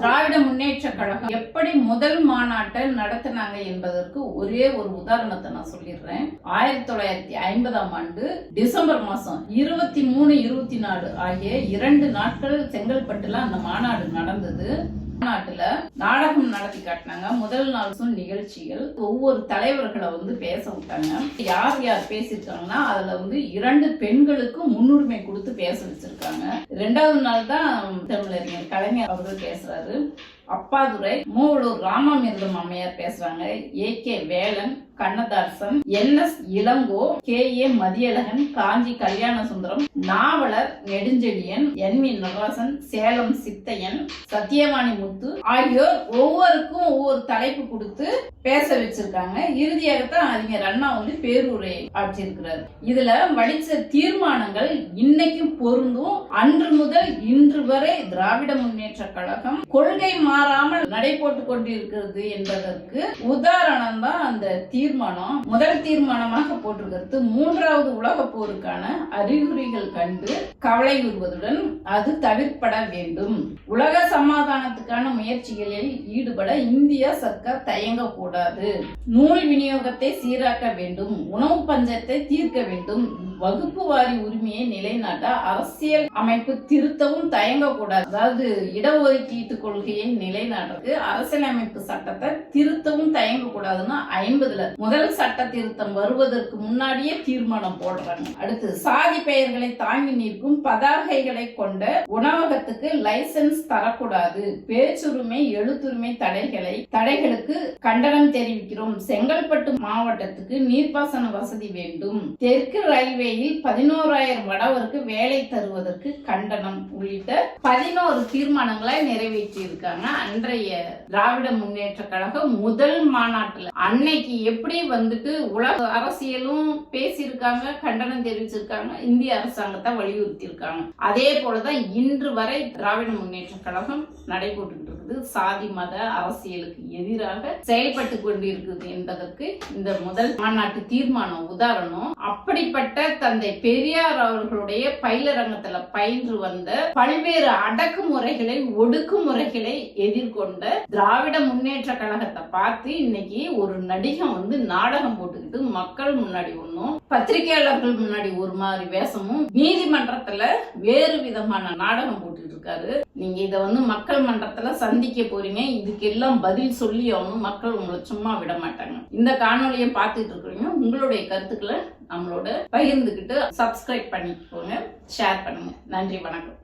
திராவிட முன்னேற்ற கழகம் எப்படி முதல் மாநாட்டை நடத்தினாங்க என்பதற்கு ஒரே ஒரு உதாரணத்தை நான் சொல்லிடுறேன். ஆயிரத்தி தொள்ளாயிரத்தி ஐம்பதாம் ஆண்டு டிசம்பர் மாசம் இருபத்தி மூணு இருபத்தி நாலு ஆகிய இரண்டு நாட்கள் செங்கல்பட்டுல அந்த மாநாடு நடந்தது. தமிழ்நாட்டுல நாடகம் நடத்தி காட்டினாங்க. முதல் நாள் சொன்ன நிகழ்ச்சிகள் ஒவ்வொரு தலைவர்களை வந்து பேச விட்டாங்க. யார் யார் பேசியிருக்காங்கன்னா அதுல வந்து இரண்டு பெண்களுக்கு முன்னுரிமை கொடுத்து பேச வச்சிருக்காங்க. ரெண்டாவது நாள் தான் தமிழறிஞர் கலைஞர் அவர்கள் பேசுறாரு. அப்பாதுரை மூவலூர் ராமாமிர்தம் அம்மையார் பேசுறாங்க. A K Velan Kannadasan N S Ilango K A Mathiyazhagan Kanchi Kalyana Sundaram Navalar Nedunchezhiyan N V Natarajan Salem Chithaiyan Sathiyavani Muthu ஆகியோர் ஒவ்வொருக்கும் ஒவ்வொரு தலைப்பு கொடுத்து பேச வச்சிருக்காங்க. இறுதியாகத்தான் அறிஞர் அண்ணா வந்து பேரூரை ஆற்றியிருக்கிறார். இதுல வலிச்ச தீர்மானங்கள் இன்னைக்கும் பொருந்தும். அன்று முதல் இன்று வரை திராவிட முன்னேற்ற கழகம் கொள்கை Marama நடை போட்டு கொண்டிருக்கிறது என்பதற்கு உதாரணம் தான் அந்த தீர்மானம். முதல் தீர்மானமாக போட்டிருக்கிறது மூன்றாவது உலக போருக்கான அறிகுறிகள் கண்டு கவலை கூறுவதுடன் அது தவிர்ப்பட வேண்டும். உலக சமாதானத்துக்கான முயற்சிகளில் ஈடுபட இந்தியா சர்க்கார் தயங்கக்கூடாது. நூல் விநியோகத்தை சீராக்க வேண்டும். உணவு பஞ்சத்தை தீர்க்க வேண்டும். வகுப்பு வாரி உரிமையை நிலைநாட்ட அரசியல் அமைப்பு திருத்தவும் தயங்கக்கூடாது. அதாவது இடஒதுக்கீட்டு கொள்கையை இருக்கு அரசியலமைப்பு சட்டத்தை திருத்தவும் தயங்கக்கூடாதுன்னு ஐம்பதுல முதல் சட்ட திருத்தம் வருவதற்கு முன்னாடியே தீர்மானம் போடுறாங்க. அடுத்து சாதி பெயர்களை தாங்கி நிற்கும் பதாகைகளை கொண்ட உணவகத்துக்கு லைசென்ஸ் தரக்கூடாது. பேச்சுரிமை எழுத்துரிமை தடைகளை தடைகளுக்கு கண்டனம் தெரிவிக்கிறோம். செங்கல்பட்டு மாவட்டத்துக்கு நீர்ப்பாசன வசதி வேண்டும். தெற்கு ரயில்வேயில் பதினோராயிரம் வடவருக்கு வேலை தருவதற்கு கண்டனம் உள்ளிட்ட பதினோரு தீர்மானங்களை நிறைவேற்றி இருக்காங்க அன்றைய திராவிட முன்னேற்ற கழகம் முதல் மாநாட்டுல அன்னைக்கு எப்படி வந்துட்டு உலக அரசியலும் பேசியிருக்காங்க கண்டனம் தெரிவிச்சிருக்காங்க இந்திய அரசாங்கத்தை வலியுறுத்தி இருக்காங்க அதே போலதான் இன்று வரை திராவிட முன்னேற்ற கழகம் நடைபெற்று இருக்குது. சாதி மத அரசியலுக்கு எதிராக செயல்பட்டு கொண்டிருக்குது என்பதற்கு இந்த முதல் மாநாட்டு தீர்மானம் உதாரணம் அப்படிப்பட்ட தந்தை பெரியார் அவர்களுடைய பயிலரங்கத்துல பயின்று வந்த பல்வேறு அடக்குமுறைகளை ஒடுக்குமுறைகளை எதிர்கொண்ட திராவிட முன்னேற்ற கழகத்தை பார்த்து இன்னைக்கு ஒரு நடிகன் வந்து நாடகம் போட்டுக்கிட்டு மக்கள் முன்னாடி ஒன்றும் பத்திரிகையாளர்கள் முன்னாடி ஒரு மாதிரி வேஷமும் நீதிமன்றத்துல வேறு விதமான நாடகம் போட்டுட்டு இருக்காரு. நீங்க இதை வந்து மக்கள் மன்றத்துல சந்திக்க போறீங்க. இதுக்கு எல்லாம் பதில் சொல்லி அவங்க மக்கள் உங்களை சும்மா விட மாட்டாங்க. இந்த காணொலியை பார்த்துட்டு இருக்கிறீங்க உங்களுடைய கருத்துக்களை நம்மளோட பகிர்ந்துக்கிட்டு சப்ஸ்கிரைப் பண்ணிக்கோங்க. ஷேர் பண்ணுங்க. நன்றி வணக்கம்.